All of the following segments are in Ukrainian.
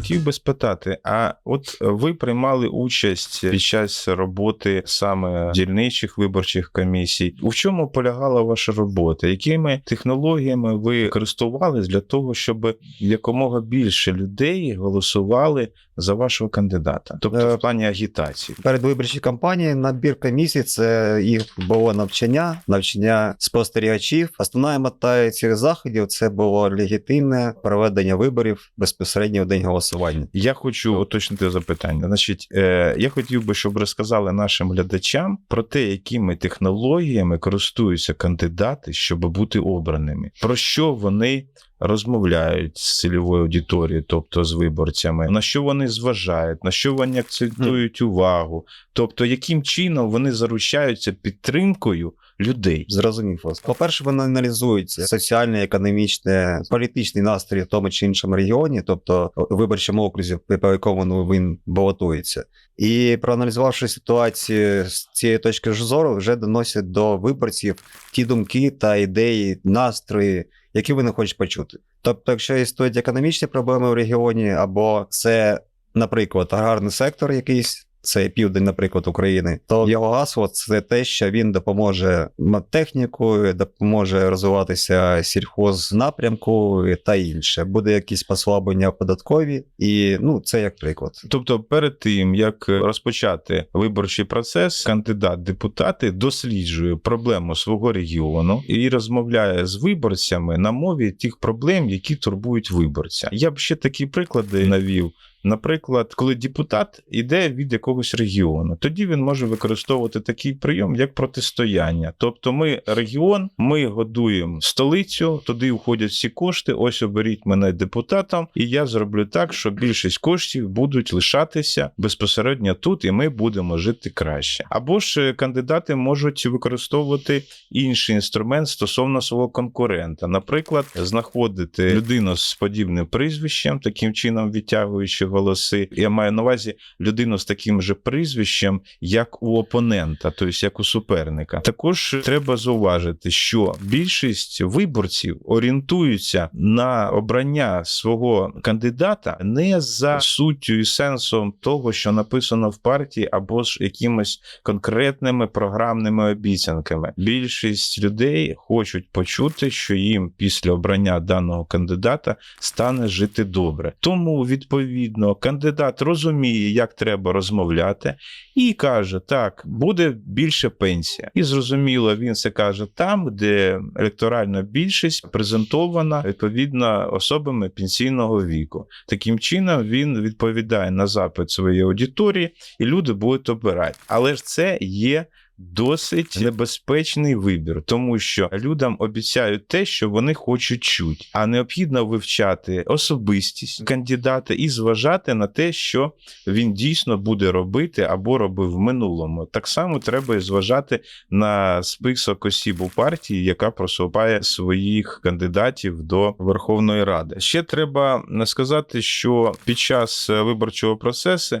Хотів би спитати, а от ви приймали участь під час роботи саме дільничих виборчих комісій. У чому полягала ваша робота? Якими технологіями ви користувались для того, щоб якомога більше людей голосували за вашого кандидата? Тобто Е, в плані агітації? перед Передвиборчі кампанії набір комісій це їх було навчання, навчання спостерігачів. Основна мета цих заходів це було легітимне проведення виборів безпосередньо в день голосування. Я хочу уточнити запитання. Значить, е, я хотів би, щоб розказали нашим глядачам про те, якими технологіями користуються кандидати, щоб бути обраними, про що вони розмовляють з цільовою аудиторією, тобто з виборцями, на що вони зважають, на що вони акцентують увагу, тобто яким чином вони заручаються підтримкою людей. Зрозумів вас. По-перше, вони аналізують соціальний, економічний, політичний настрій в тому чи іншому регіоні, тобто виборчому окрузі, по якому він балотується. І проаналізувавши ситуацію з цієї точки зору, вже доносять до виборців ті думки та ідеї, настрої, які вони хочуть почути. Тобто, якщо існують економічні проблеми в регіоні, або це, наприклад, аграрний сектор якийсь. Це південь, наприклад, України, то його гасло це те, що він допоможе технікою, допоможе розвиватися сільхоз напрямку та інше. Буде якісь послаблення податкові, і ну це як приклад. Тобто, перед тим як розпочати виборчий процес, кандидат депутати досліджує проблему свого регіону і розмовляє з виборцями на мові тих проблем, які турбують виборця. Я б ще такі приклади навів. Наприклад, коли депутат іде від якогось регіону, тоді він може використовувати такий прийом, як протистояння. Тобто, ми регіон, ми годуємо столицю, туди входять всі кошти. Ось оберіть мене депутатом, і я зроблю так, що більшість коштів будуть лишатися безпосередньо тут, і ми будемо жити краще. Або ж кандидати можуть використовувати інший інструмент стосовно свого конкурента, наприклад, знаходити людину з подібним прізвищем, таким чином відтягуючи голоси. Я маю на увазі людину з таким же прізвищем, як у опонента, тобто як у суперника. Також треба зауважити, що більшість виборців орієнтуються на обрання свого кандидата не за суттю і сенсом того, що написано в партії, або ж якимось конкретними програмними обіцянками. Більшість людей хочуть почути, що їм після обрання даного кандидата стане жити добре. Тому відповідно кандидат розуміє, як треба розмовляти, і каже: так, буде більше пенсія. І зрозуміло, він це каже там, де електоральна більшість презентована відповідно особами пенсійного віку. Таким чином він відповідає на запит своєї аудиторії, і люди будуть обирати. Але ж це є. Досить небезпечний вибір, тому що людям обіцяють те, що вони хочуть чути, а необхідно вивчати особистість кандидата і зважати на те, що він дійсно буде робити або робив в минулому. Так само треба і зважати на список осіб у партії, яка просуває своїх кандидатів до Верховної Ради. Ще треба сказати, що під час виборчого процесу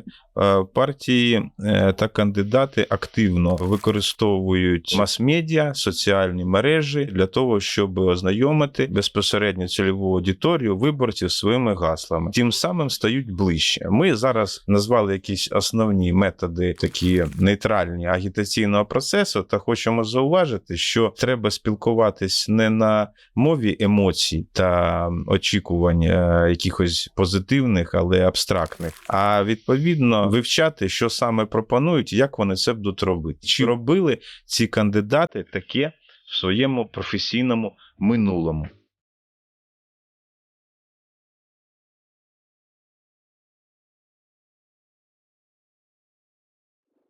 партії е, та кандидати активно використовують мас-медіа, соціальні мережі для того, щоб ознайомити безпосередньо цільову аудиторію виборців своїми гаслами. Тим самим стають ближче. Ми зараз назвали якісь основні методи, такі нейтральні агітаційного процесу, та хочемо зауважити, що треба спілкуватись не на мові емоцій та очікувань е, якихось позитивних, але абстрактних, а відповідно вивчати, що саме пропонують, як вони це будуть робити. Чи робили ці кандидати таке в своєму професійному минулому?